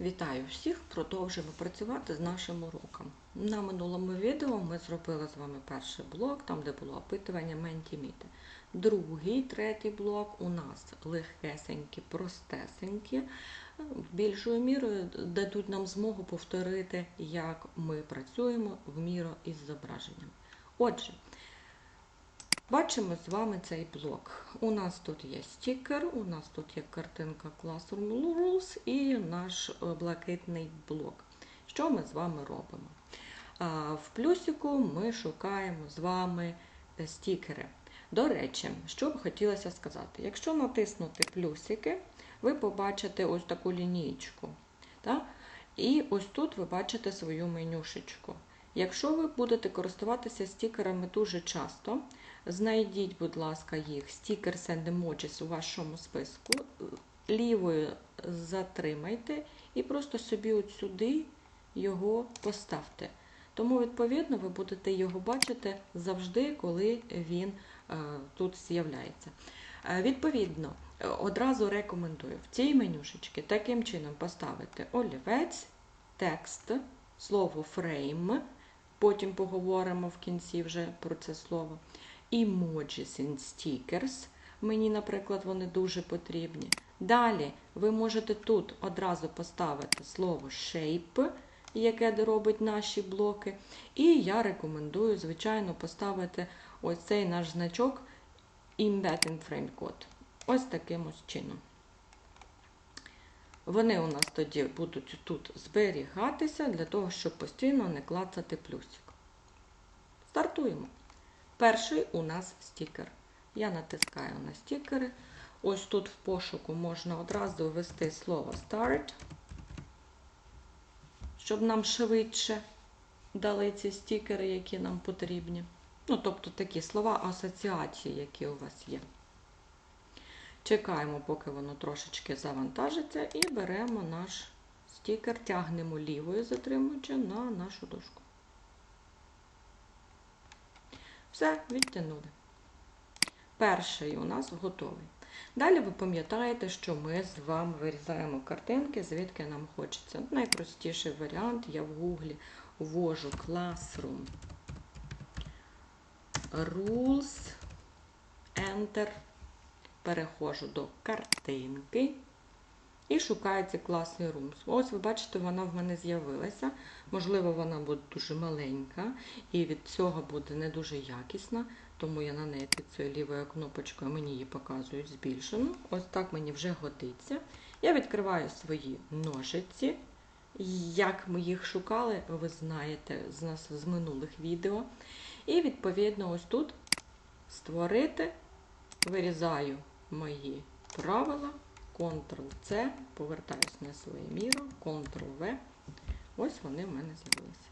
Вітаю всіх! Продовжуємо працювати з нашим уроком. На минулому відео ми зробили з вами перший блок, там де було опитування Ментіміти. Другий, третій блок у нас легкесенькі, простесенькі, більшою мірою дадуть нам змогу повторити, як ми працюємо в міру із зображенням. Отже, Бачимо з вами цей блок. У нас тут є стікер, у нас тут є картинка Classroom Rules і наш е, блакитний блок. Що ми з вами робимо? В плюсику ми шукаємо з вами е, стікери. До речі, що б хотілося сказати, якщо натиснути плюсики, ви побачите ось таку лінієчку. Так? І ось тут ви бачите свою менюшечку. Якщо ви будете користуватися стікерами дуже часто, знайдіть, будь ласка, їх Stickers and Emojis у вашому списку, лівою затримайте і просто собі от сюди його поставте. Тому, відповідно, ви будете його бачити завжди, коли він е, тут з'являється. Е, відповідно, одразу рекомендую в цій менюшечці таким чином поставити олівець, текст, слово frame, потім поговоримо в кінці вже про це слово. Emojis and stickers. Мені, наприклад, вони дуже потрібні. Далі ви можете тут одразу поставити слово shape, яке робить наші блоки. І я рекомендую, звичайно, поставити ось цей наш значок Embed in Frame Code. Ось таким ось чином. Вони у нас тоді будуть тут зберігатися для того, щоб постійно не клацати плюсик. Стартуємо. Перший у нас стікер. Я натискаю на стікери. Ось тут в пошуку можна одразу ввести слово Start, щоб нам швидше дали ці стікери, які нам потрібні. Ну, тобто такі слова асоціації, які у вас є. Чекаємо, поки воно трошечки завантажиться, і беремо наш стікер, тягнемо лівою, затримуючи на нашу дошку. Все, відтягнули. Перший у нас готовий. Далі ви пам'ятаєте, що ми з вами вирізаємо картинки, звідки нам хочеться. Найпростіший варіант я в гуглі ввожу Classroom Rules, Enter, переходжу до картинки. І ці класний румс. Ось ви бачите, вона в мене з'явилася. Можливо, вона буде дуже маленька, і від цього буде не дуже якісна, тому я на неї під цією лівою кнопочкою мені її показують збільшену. Ось так мені вже годиться. Я відкриваю свої ножиці. Як ми їх шукали, ви знаєте з нас з минулих відео. І, відповідно, ось тут створити, вирізаю мої правила. Ctrl-C, повертаюсь на своє міро, Ctrl-V. Ось вони в мене з'явилися.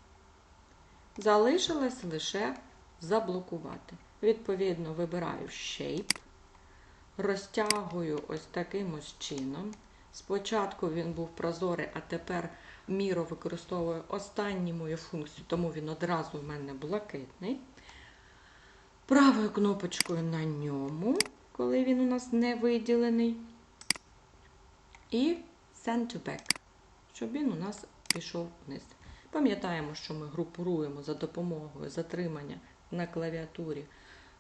Залишилось лише заблокувати. Відповідно, вибираю Shape, розтягую ось таким ось чином. Спочатку він був прозорий, а тепер міро використовує останню мою функцію, тому він одразу в мене блакитний. Правою кнопочкою на ньому, коли він у нас не виділений і send to back, щоб він у нас пішов вниз. Пам'ятаємо, що ми групуємо за допомогою затримання на клавіатурі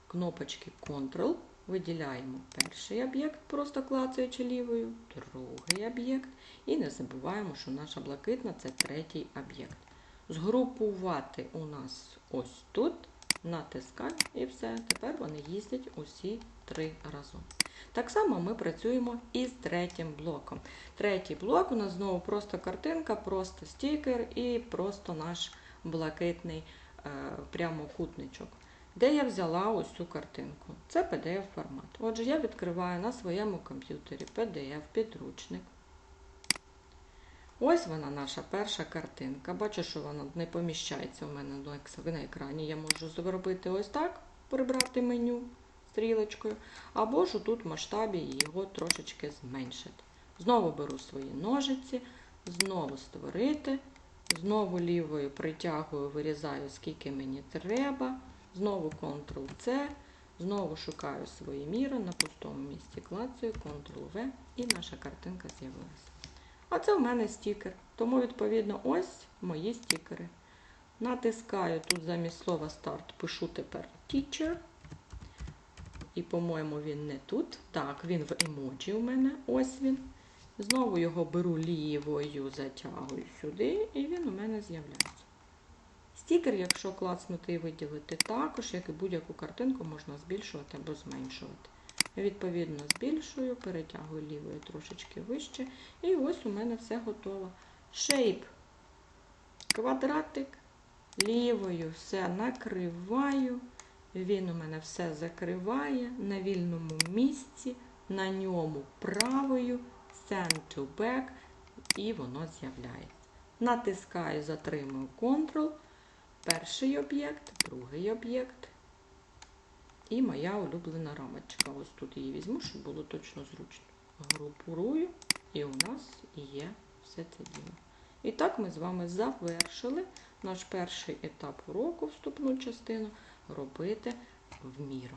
кнопочки Ctrl, виділяємо перший об'єкт, просто клацаючи лівою, другий об'єкт. І не забуваємо, що наша блакитна це третій об'єкт. Згрупувати у нас ось тут, натискай, і все. Тепер вони їздять усі три разом. Так само ми працюємо і з третім блоком. Третій блок у нас знову просто картинка, просто стікер і просто наш блакитний е, прямокутничок. Де я взяла ось цю картинку? Це PDF-формат. Отже, я відкриваю на своєму комп'ютері PDF-підручник. Ось вона наша перша картинка. Бачу, що вона не поміщається у мене на екрані. Я можу зробити ось так, прибрати меню стрілочкою, або ж тут в масштабі його трошечки зменшити. Знову беру свої ножиці, знову створити, знову лівою притягую, вирізаю, скільки мені треба, знову Ctrl-C, знову шукаю свої міри на пустому місці, клацаю, Ctrl-V і наша картинка з'явилася. А це в мене стікер. Тому, відповідно, ось мої стікери. Натискаю тут замість слова старт, пишу тепер teacher. І, по-моєму, він не тут. Так, він в емоджі у мене. Ось він. Знову його беру лівою, затягую сюди, і він у мене з'являється. Стікер, якщо клацнути і виділити, також, як і будь-яку картинку, можна збільшувати або зменшувати. Відповідно, збільшую, перетягую лівою трошечки вище. І ось у мене все готово. Shape. Квадратик. Лівою все накриваю. Він у мене все закриває на вільному місці, на ньому правою, send to back, і воно з'являється. Натискаю, затримую Ctrl, перший об'єкт, другий об'єкт. І моя улюблена рамочка. Ось тут її візьму, щоб було точно зручно. Групурую, і у нас є все це діло. І так ми з вами завершили наш перший етап уроку, вступну частину робити в міру.